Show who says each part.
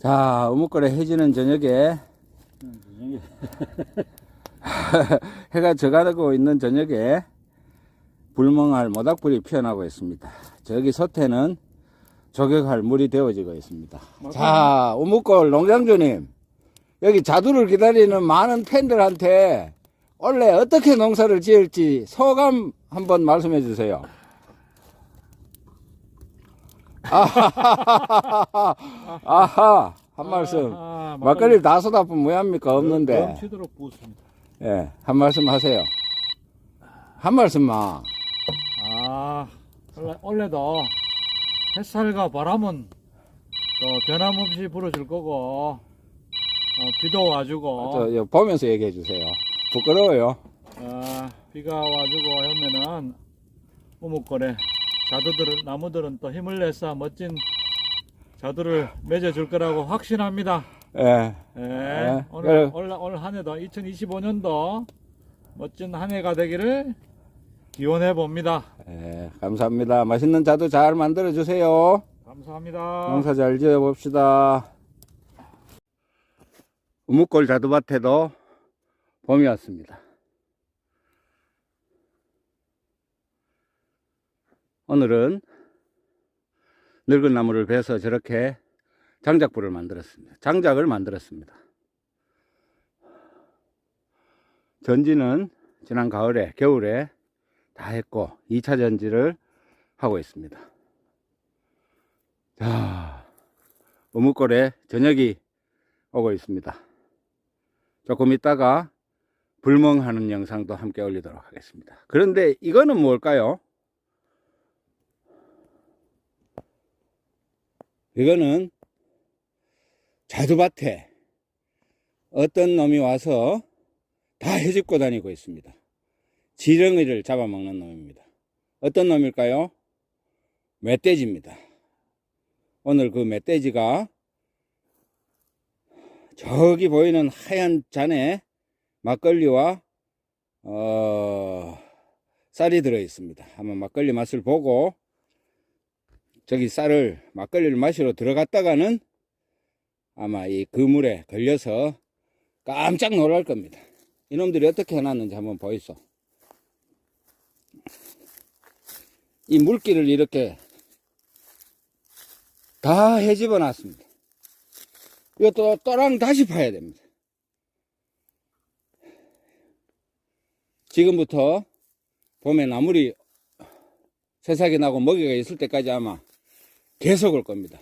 Speaker 1: 자, 우뭇거려 해지는 저녁에 해가 져가고 있는 저녁에 불멍할 모닥불이 피어나고 있습니다. 저기 솥에는 조격할 물이 데워지고 있습니다. 자, 우뭇골 농장주님. 여기 자두를 기다리는 많은 팬들한테 원래 어떻게 농사를 지을지 소감 한번 말씀해 주세요. 아하하하하, 아하, 한 말씀.
Speaker 2: 아,
Speaker 1: 막걸리 다 쏟아부면 뭐합니까? 없는데.
Speaker 2: 넘치도록 부었습니다.
Speaker 1: 예, 한 말씀 하세요. 한 말씀만.
Speaker 2: 아, 원래, 원래도 햇살과 바람은 또 변함없이 불어줄 거고, 어, 비도 와주고,
Speaker 1: 저, 저 보면서 얘기해 주세요. 부끄러워요.
Speaker 2: 아, 비가 와주고 하면은 우묵거래 자두들은 나무들은 또 힘을 내서 멋진 자두를 맺어줄 거라고 확신합니다.
Speaker 1: 예,
Speaker 2: 예,
Speaker 1: 네.
Speaker 2: 오늘. 오늘 오늘 한 해도 2025년도 멋진 한 해가 되기를 기원해 봅니다.
Speaker 1: 예, 감사합니다. 맛있는 자두 잘 만들어 주세요.
Speaker 2: 감사합니다.
Speaker 1: 농사 잘 지어 봅시다. 우묵골 자두밭에도 봄이 왔습니다. 오늘은 늙은 나무를 베서 저렇게 장작불을 만들었습니다. 장작을 만들었습니다. 전지는 지난 가을에, 겨울에 다 했고, 2차 전지를 하고 있습니다. 자, 어묵골에 저녁이 오고 있습니다. 조금 있다가 불멍하는 영상도 함께 올리도록 하겠습니다. 그런데 이거는 뭘까요? 이거는 자두밭에 어떤 놈이 와서 다 헤집고 다니고 있습니다. 지렁이를 잡아먹는 놈입니다. 어떤 놈일까요? 멧돼지입니다. 오늘 그 멧돼지가 저기 보이는 하얀 잔에 막걸리와 어, 쌀이 들어 있습니다. 한번 막걸리 맛을 보고 저기 쌀을 막걸리를 마시러 들어갔다가는 아마 이 그물에 걸려서 깜짝 놀랄 겁니다. 이놈들이 어떻게 해놨는지 한번 보이소. 이 물기를 이렇게 다 헤집어 놨습니다. 이것도 또랑 다시 파야 됩니다. 지금부터 봄에 나물이 새싹이 나고 먹이가 있을 때까지 아마 계속 올 겁니다.